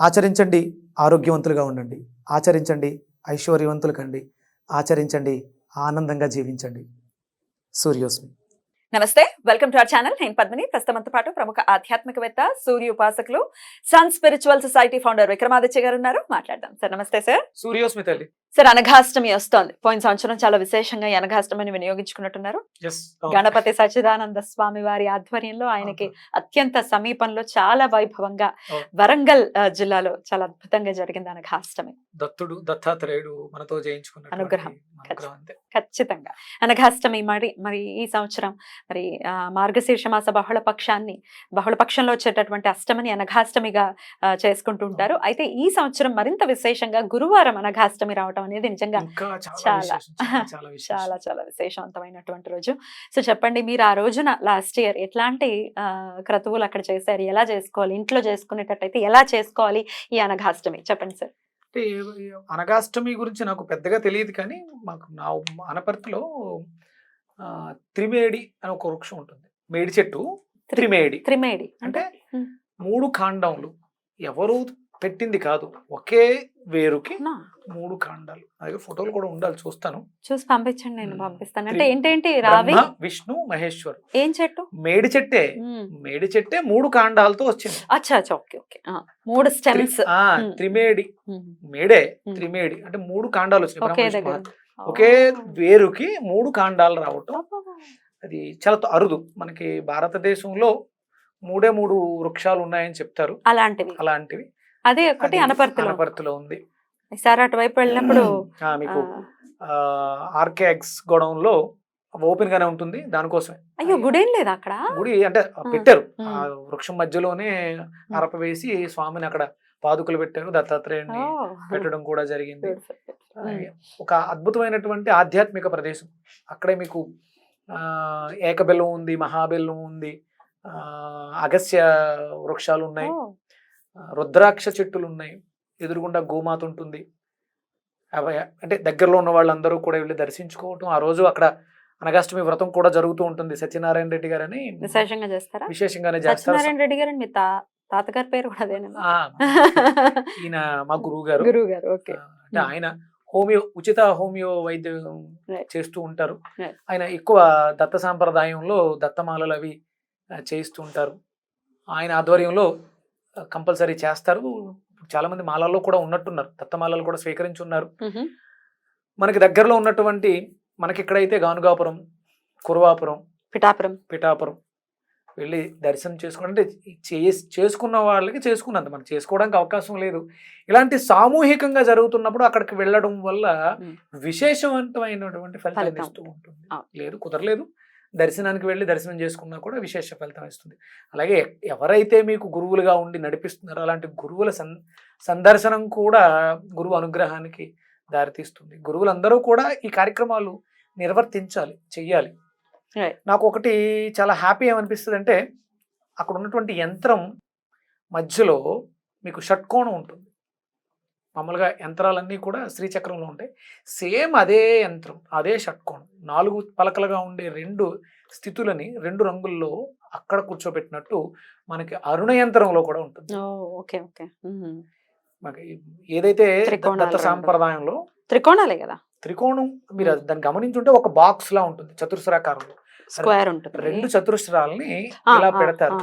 ఆచరించండి ఆరోగ్యవంతులుగా ఉండండి. ఆచరించండి ఐశ్వర్యవంతులు కండి. ఆచరించండి ఆనందంగా జీవించండి. సూర్యోస్మి. నమస్తే వెల్కమ్ టు అవర్ ఛానల్. నేను పద్మిని. ప్రస్తుతంతో పాటు ప్రముఖ ఆధ్యాత్మికవేత్త సూర్య ఉపాసకులు sun spiritual society founder Vikramaditya garu ఉన్నారు. మాట్లాడదాం. సార్ నమస్తే సార్. సూర్యోస్మి తల్లి సార్ అనఘాష్టమి వస్తోంది. పోయిన సంవత్సరం చాలా విశేషంగా అనఘాష్టమిని వినియోగించుకున్నట్టున్నారు. గణపతి సచ్చిదానంద స్వామి వారి ఆధ్వర్యంలో ఆయనకి అత్యంత సమీపంలో చాలా వైభవంగా. వరంగల్ జిల్లాలో చాలా అద్భుతంగా జరిగింది అనఘాష్టమి. దత్తుడు దత్తాత్రేయుడు మనతో చేయించుకున్న అనుగ్రహం. ఖచ్చితంగా. అనఘాష్టమి మరి మరి ఈ సంవత్సరం మరి ఆ, మార్గశీర్ష మాస బహుళ పక్షాన్ని బహుళ పక్షంలో వచ్చేటటువంటి అష్టమిని అనఘాష్టమిగా చేసుకుంటూ ఉంటారు అయితే ఈ సంవత్సరం మరింత విశేషంగా గురువారం అనఘాష్టమి రావటం అనేది నిజంగా చాలా చాలా. చాలా చాలా విశేషం. చాలా చాలా విశేషవంతమైనటువంటి రోజు. సో చెప్పండి మీరు ఆ రోజున లాస్ట్ ఇయర్ ఎట్లాంటి క్రతువులు అక్కడ చేశారు? ఎలా చేసుకోవాలి? ఇంట్లో చేసుకునేటట్టయితే ఎలా చేసుకోవాలి ఈ అనఘాష్టమి? చెప్పండి సార్. అంటే అనగాష్టమి గురించి నాకు పెద్దగా తెలియదు కానీ మాకు నా అనపర్తిలో త్రిమేడి అని ఒక వృక్షం ఉంటుంది. మేడి చెట్టు త్రిమేడి. త్రిమేడి. అంటే. మూడు కాండములు. ఎవరు పెట్టింది కాదు ఒకే వేరుకి మూడు కాండాలు. నా దగ్గర ఫోటోలు కూడా ఉండాలి చూస్తాను. చూసి పంపించండి నేను. పంపిస్తాను. అంటే ఏంటేంటి రావి? విష్ణు మహేశ్వర్ ఏం చెట్టు? మేడి చెట్టే. మేడి చెట్టే మూడు కాండాలతో వచ్చింది. అచ్చా అచ్చా ఓకే ఓకే. మూడు స్టెమ్స్. త్రిమేడి. మేడే. త్రిమేడి. అంటే మూడు కాండాలు వచ్చినాయి. ఒకే వేరుకి మూడు కాండాలు రావటం. అది చాలా అరుదు. మనకి భారతదేశంలో మూడే మూడు వృక్షాలు ఉన్నాయని చెప్తారు. అలాంటివి. అలాంటివి. అదే ఒకటి అనపర్తిలో. అనపర్తిలో ఉంది. ఈసారి అటువైపు వెళ్ళినప్పుడు మీకు ఆ, ఆర్కేఎక్స్ గోడౌన్లో ఓపెన్ గానే ఉంటుంది. దానికోసమే. అయ్యో గుడేం లేదా అక్కడ? గుడి అంటే పెట్టారు. వృక్షం మధ్యలోనే అరప వేసి స్వామిని అక్కడ పాదుకలు పెట్టారు దత్తాత్రేయుని ఓ, పెట్టడం కూడా జరిగింది. ఉమ్. ఒక అద్భుతమైనటువంటి ఆధ్యాత్మిక ప్రదేశం. అక్కడే మీకు ఏకబెల్లం ఉంది మహాబెల్లం ఉంది అగస్య వృక్షాలు ఉన్నాయి ఆ, రుద్రాక్ష చెట్టులు ఉన్నాయి ఎదురుగుండా గోమాత ఉంటుంది. అంటే దగ్గరలో ఉన్న వాళ్ళందరూ కూడా వెళ్ళి దర్శించుకోవటం ఆ రోజు అక్కడ అనగాష్టమి వ్రతం కూడా జరుగుతూ ఉంటుంది. సత్యనారాయణ రెడ్డి గారని విశేషంగా చేస్తారా? విశేషంగానే చేస్తారు. సత్యనారాయణ రెడ్డి తాతగారి పేరు కూడా అదేనా? ఈయన మా గురువు గారు గురువు గారు ఓకే. అంటే ఆయన హోమియో ఉచిత హోమియో వైద్యం. చేస్తూ ఉంటారు. ఆయన ఎక్కువ దత్త సాంప్రదాయంలో దత్తమాలలు అవి చేయిస్తూ ఉంటారు. ఆయన ఆధ్వర్యంలో కంపల్సరీ చేస్తారు. చాలా మంది మాలల్లో కూడా ఉన్నట్టున్నారు. దత్తమాలలు కూడా స్వీకరించి ఉన్నారు మనకి దగ్గరలో ఉన్నటువంటి మనకి ఇక్కడైతే గానుగాపురం కురవాపురం పిఠాపురం. పిఠాపురం వెళ్ళి దర్శనం చేసుకోవడం అంటే చేస్- చేసుకున్న వాళ్ళకి చేసుకున్నంత మనం చేసుకోవడానికి అవకాశం లేదు ఇలాంటి సామూహికంగా జరుగుతున్నప్పుడు అక్కడికి వెళ్ళడం వల్ల. విశేషవంతమైనటువంటి ఫలితం. ఇస్తూ ఉంటుంది. లేదు కుదరలేదు దర్శనానికి వెళ్ళి దర్శనం చేసుకున్నా కూడా విశేష ఫలితం ఇస్తుంది అలాగే ఎవరైతే మీకు గురువులుగా ఉండి నడిపిస్తున్నారో అలాంటి గురువుల సన్ సందర్శనం కూడా గురువు అనుగ్రహానికి దారితీస్తుంది గురువులందరూ కూడా ఈ కార్యక్రమాలు నిర్వర్తించాలి చెయ్యాలి. నాకు ఒకటి చాలా హ్యాపీ ఏమనిపిస్తుంది అంటే అక్కడ ఉన్నటువంటి యంత్రం మధ్యలో మీకు షట్కోణం ఉంటుంది. మామూలుగా యంత్రాలన్నీ కూడా శ్రీచక్రంలో ఉంటాయి. సేమ్ అదే యంత్రం అదే షట్కోణం నాలుగు పలకలుగా ఉండే రెండు స్థితులని రెండు రంగుల్లో అక్కడ కూర్చోబెట్టినట్టు మనకి అరుణ యంత్రంలో కూడా ఉంటుంది. Okay okay. ఏదైతే దత్త. సాంప్రదాయంలో త్రికోణాలే కదా? త్రికోణం మీరు దాన్ని గమనించుంటే ఒక బాక్స్ లా ఉంటుంది చతురస్రాకారంలో. స్క్వేర్ ఉంటుంది. రెండు చతురస్రాలని ఇలా పెడతారు.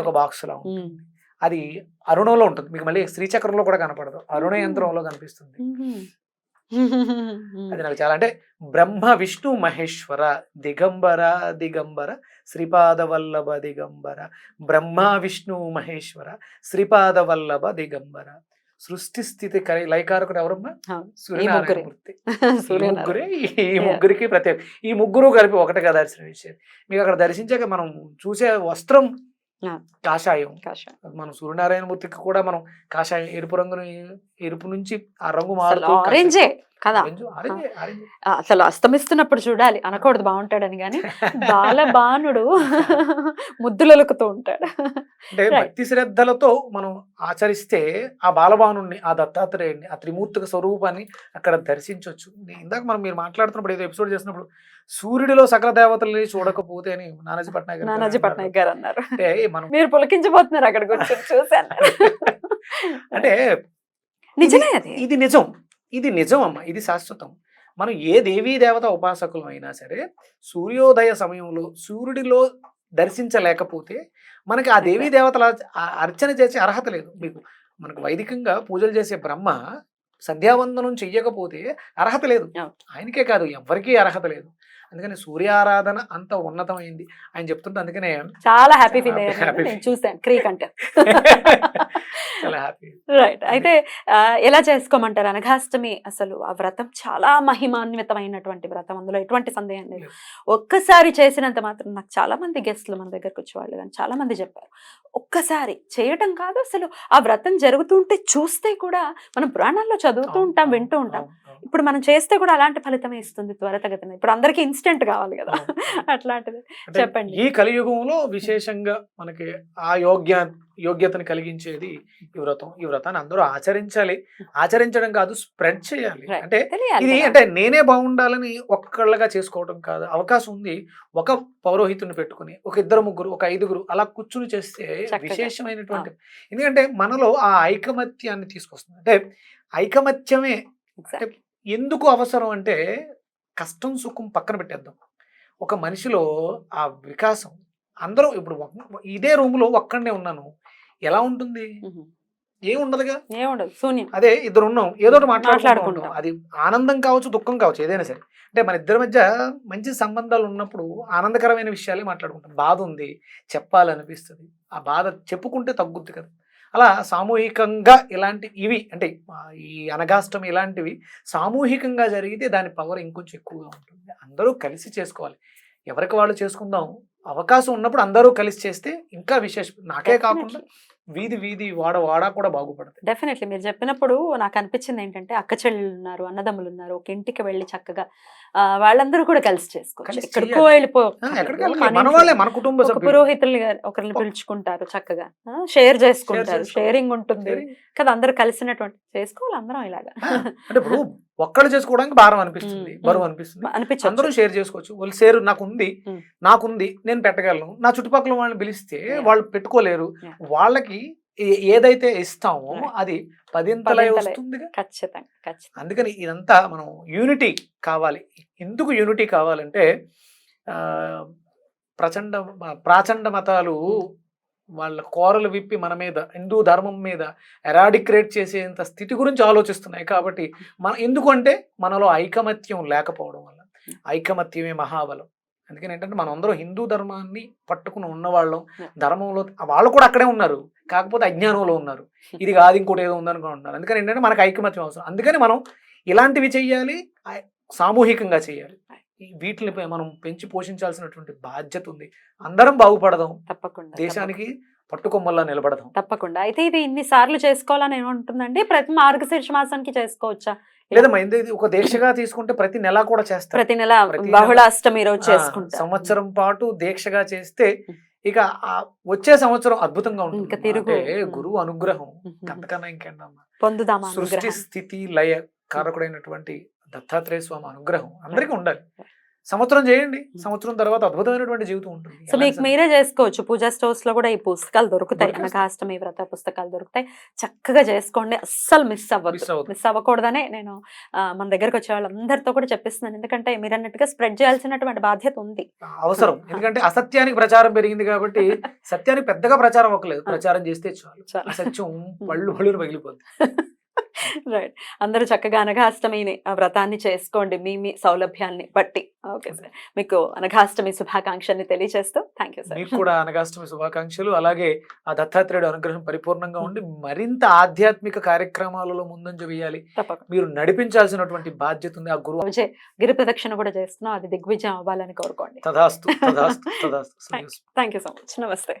ఒక బాక్స్ లా ఉంటుంది. అది అరుణంలో ఉంటుంది. మీకు మళ్ళీ శ్రీచక్రంలో కూడా కనపడదు. అరుణ. యంత్రంలో కనిపిస్తుంది. అది నాకు చాలా అంటే బ్రహ్మ విష్ణు మహేశ్వర దిగంబర దిగంబర శ్రీపాద వల్లభ దిగంబర బ్రహ్మ విష్ణు మహేశ్వర శ్రీపాద వల్లభ దిగంబర. సృష్టి స్థితి లయకారకుడు ఎవరమ్మా. సూర్యనారాయణమూర్తి. ముగ్గురే. ఈ ముగ్గురికి ప్రత్యేక. ఈ ముగ్గురు కలిపి ఒకటిగా దర్శనం ఇచ్చేది మీకు అక్కడ దర్శించాక మనం చూసే వస్త్రం. కాషాయం. మనం సూర్యనారాయణ మూర్తికి కూడా మనం కాషాయం ఎరుపు రంగుని ఎరుపు నుంచి ఆ రంగు మారుతూ ఆరెంజే కదా? అసలు అస్తమిస్తున్నప్పుడు చూడాలి. అనకూడదు బాగుంటాడని కానీ బాల బాణుడు ముద్దులొలుకుతూ ఉంటాడు. అంటే. భక్తి శ్రద్ధలతో మనం ఆచరిస్తే ఆ బాలబానుణ్ణి ఆ దత్తాత్రేయుడిని ఆ త్రిమూర్తిక స్వరూపాన్ని అక్కడ దర్శించవచ్చు ఇందాక మనం మీరు మాట్లాడుతున్నప్పుడు ఏదో ఎపిసోడ్ చేసినప్పుడు సూర్యుడిలో సకల దేవతల్ని చూడకపోతే అని నానాజీ పట్నాయక్ గారు నానాజీ. పట్నాయక్ గారు అన్నారు. అంటే మనం మీరు పులకించిపోతున్నారు అక్కడికి వచ్చి చూశాను అంటే నిజమే అది. ఇది నిజం. ఇది నిజం అమ్మ ఇది శాశ్వతం. మనం ఏ దేవీ దేవత ఉపాసకులు అయినా సరే సూర్యోదయ సమయంలో సూర్యుడిలో దర్శించలేకపోతే మనకి ఆ దేవీ దేవతల అర్చన చేసే అర్హత లేదు. మీకు మనకు వైదికంగా పూజలు చేసే బ్రహ్మ సంధ్యావందనం చెయ్యకపోతే అర్హత లేదు. ఆయనకే కాదు ఎవరికీ అర్హత లేదు. అందుకని సూర్యారాధన అంత ఉన్నతమైంది. ఆయన చెప్తుంటే అందుకనే చాలా హ్యాపీ ఫీల్ అయ్యాను. చూశాను క్రీక్ అంటే చాలా హ్యాపీ రైట్ అయితే ఎలా చేసుకోమంటారు? అనఘాష్టమి అసలు ఆ వ్రతం చాలా మహిమాన్వితమైనటువంటి వ్రతం. అందులో ఎటువంటి సందేహం లేదు. లేదు. ఒక్కసారి చేసినంత మాత్రం నాకు చాలా మంది గెస్ట్లు మన దగ్గరకు వచ్చేవాళ్ళు కానీ చాలా మంది చెప్పారు. ఒక్కసారి చేయటం కాదు అసలు. ఆ వ్రతం జరుగుతుంటే చూస్తే కూడా మనం పురాణాల్లో చదువుతూ ఉంటాం వింటూ ఉంటాం. ఇప్పుడు మనం చేస్తే కూడా అలాంటి ఫలితమే ఇస్తుంది త్వరతగతిన. ఇప్పుడు అందరికీ ఇన్స్టెంట్ కావాలి కదా. అట్లాంటిది. అంటే చెప్పండి. ఈ కలియుగంలో విశేషంగా మనకి ఆ యోగ్య యోగ్యతను కలిగించేది ఈ వ్రతం. ఈ వ్రతాన్ని అందరూ ఆచరించాలి. ఆచరించడం కాదు స్ప్రెడ్ చేయాలి. అంటే ఇది. అంటే నేనే బాగుండాలని ఒక్కళ్ళగా చేసుకోవడం కాదు. అవకాశం ఉంది. ఒక పౌరోహితుని పెట్టుకుని ఒక ఇద్దరు ముగ్గురు ఒక ఐదుగురు అలా కూర్చుని చేస్తే. విశేషమైనటువంటి ఎందుకంటే మనలో ఆ ఐకమత్యాన్ని తీసుకొస్తుంది. అంటే ఐకమత్యమే. ఎందుకు అవసరం అంటే కష్టం సుఖం పక్కన పెట్టేద్దాం. ఒక మనిషిలో ఆ వికాసం అందరూ ఇప్పుడు ఇదే రూమ్లో ఒక్కడనే ఉన్నాను. ఎలా ఉంటుంది? మ్మ్. ఏం ఉండదుగా? ఏముండదు అదే ఇద్దరు ఉన్నాం ఏదో ఒకటి మాట్లాడుకుంటూ. అది ఆనందం కావచ్చు దుఃఖం కావచ్చు ఏదైనా సరే. అంటే మన ఇద్దరి మధ్య మంచి సంబంధాలు ఉన్నప్పుడు ఆనందకరమైన విషయాలే మాట్లాడుకుంటాం. బాధ ఉంది చెప్పాలనిపిస్తుంది. ఆ బాధ చెప్పుకుంటే తగ్గుద్ది కదా. అలా సామూహికంగా ఇలాంటి ఇవి అంటే ఈ అనగాష్టం ఇలాంటివి సామూహికంగా జరిగితే దాని పవర్ ఇంకొంచెం ఎక్కువగా ఉంటుంది. అందరూ కలిసి చేసుకోవాలి. ఎవరికి వాళ్ళు చేసుకుందాం అవకాశం ఉన్నప్పుడు అందరూ కలిసి చేస్తే ఇంకా విశేషం. నాకే కాకుండా వీధి వీధి వాడ వాడ కూడా బాగుపడుతుంది డెఫినెట్లీ మీరు చెప్పినప్పుడు నాకు అనిపించింది ఏంటంటే అక్క చెల్లెలు ఉన్నారు అన్నదమ్ములు ఉన్నారు ఒక ఇంటికి వెళ్ళి చక్కగా వాళ్ళందరూ కూడా కలిసి చేసుకోవచ్చు. ఎక్కడికో గా- ఒకరిని పిలుచుకుంటారు చక్కగా. షేర్ చేసుకుంటారు. షేరింగ్ ఉంటుంది. కదా అందరూ కలిసినటువంటి చేసుకోవాలి అందరం ఇలాగా. అంటే ఒక్కళ్ళు చేసుకోవడానికి భారం అనిపిస్తుంది. బరువు అనిపిస్తుంది అందరూ షేర్ చేసుకోవచ్చు వాళ్ళు షేర్ నాకుంది మ్మ్. నాకుంది నేను పెట్టగలను నా చుట్టుపక్కల వాళ్ళని పిలిస్తే. వాళ్ళు పెట్టుకోలేరు. వాళ్ళకి ఏదైతే ఇస్తామో. అది పదింతలై పదింతలై. వస్తుందిగా ఖచ్చితంగా ఖచ్చితంగా అందుకని ఇదంతా మనం యూనిటీ కావాలి ఎందుకు యూనిటీ కావాలంటే ప్రచండ ప్రాచండ మతాలు వాళ్ళ కోరలు విప్పి మన మీద హిందూ ధర్మం మీద ఎరాడిక్రేట్ చేసేంత స్థితి గురించి ఆలోచిస్తున్నాయి కాబట్టి మన ఎందుకంటే మనలో ఐకమత్యం లేకపోవడం వల్ల ఐకమత్యమే మహాబలం. అందుకని ఏంటంటే మనం అందరం హిందూ ధర్మాన్ని పట్టుకుని ఉన్నవాళ్ళం. ధర్మంలో వాళ్ళు కూడా అక్కడే ఉన్నారు. కాకపోతే అజ్ఞానంలో ఉన్నారు. ఇది కాదు ఇంకోటి ఏదో ఉందనుకుని ఉన్నారు. అందుకని ఏంటంటే మనకు ఐకమత్యం అవసరం. అందుకని మనం ఇలాంటివి చెయ్యాలి సామూహికంగా చేయాలి వీటిని మనం పెంచి పోషించాల్సినటువంటి బాధ్యత ఉంది. అందరం బాగుపడదాం. తప్పకుండా దేశానికి పట్టుకొమ్మల్లా నిలబడదాం. తప్పకుండా. అయితే ఇది ఇన్ని సార్లు చేసుకోవాలని ఏమంటుందండి? ప్రతి మార్గశీర్ష మాసానికి చేసుకోవచ్చా? లేదమ్మా ఇది ఒక దీక్షగా తీసుకుంటే ప్రతి నెల కూడా చేస్తారు. ప్రతి నెల ప్రతి నెల. బహుళ అష్టమి రోజు ఆ, చేసుకుంటారు. సంవత్సరం పాటు దీక్షగా చేస్తే ఇక వచ్చే సంవత్సరం అద్భుతంగా ఉంటుంది. గురువు అనుగ్రహం. అంతకన్నా ఇంకేంటమ్మా పొందుదామా సృష్టి స్థితి లయ కారకుడైనటువంటి దత్తాత్రేయ స్వామి అనుగ్రహం అందరికీ ఉండాలి. సంవత్సరం చేయండి. సంవత్సరం తర్వాత అద్భుతమైనటువంటి జీవితం ఉంటుంది. సో మీకు మీరే చేసుకోవచ్చు. పూజా స్టోర్స్లో కూడా ఈ పుస్తకాలు దొరుకుతాయి. అనకాష్టమి వ్రత పుస్తకాలు దొరుకుతాయి. చక్కగా చేసుకోండి. అస్సలు మిస్ అవ్వద్దు. మిస్ అవ్వకూడదనే నేను మన దగ్గరకు వచ్చే వాళ్ళందరితో కూడా చెప్పిస్తున్నాను. ఎందుకంటే మీరు అన్నట్టుగా స్ప్రెడ్ చేయాల్సినటువంటి బాధ్యత ఉంది. అవసరం. ఎందుకంటే అసత్యానికి ప్రచారం పెరిగింది కాబట్టి సత్యానికి పెద్దగా ప్రచారం అవ్వలేదు ప్రచారం చేస్తే చాలు. చాలు. అసత్యం పళ్ళు పళ్ళు పగిలిపోద్ది. రైట్ అందరూ చక్కగా అనఘాష్టమిని ఆ వ్రతాన్ని చేసుకోండి మీ మీ సౌలభ్యాన్ని బట్టి. Okay sir. మీకు అనఘాష్టమి శుభాకాంక్షల్ని తెలియజేస్తూ థ్యాంక్ యూ సార్. మీకు కూడా అనగాష్టమి శుభాకాంక్షలు. అలాగే ఆ దత్తాత్రేయుడు అనుగ్రహం పరిపూర్ణంగా ఉండి మరింత ఆధ్యాత్మిక కార్యక్రమాలలో ముందంజ వేయాలి. మీరు నడిపించాల్సినటువంటి బాధ్యత ఉంది. ఆ గురువు గిరి ప్రదక్షిణ కూడా చేస్తున్నాం. అది దిగ్విజయం అవ్వాలని కోరుకోండి. తదాస్తు తదాస్తు థ్యాంక్ యూ సో మచ్ నమస్తే.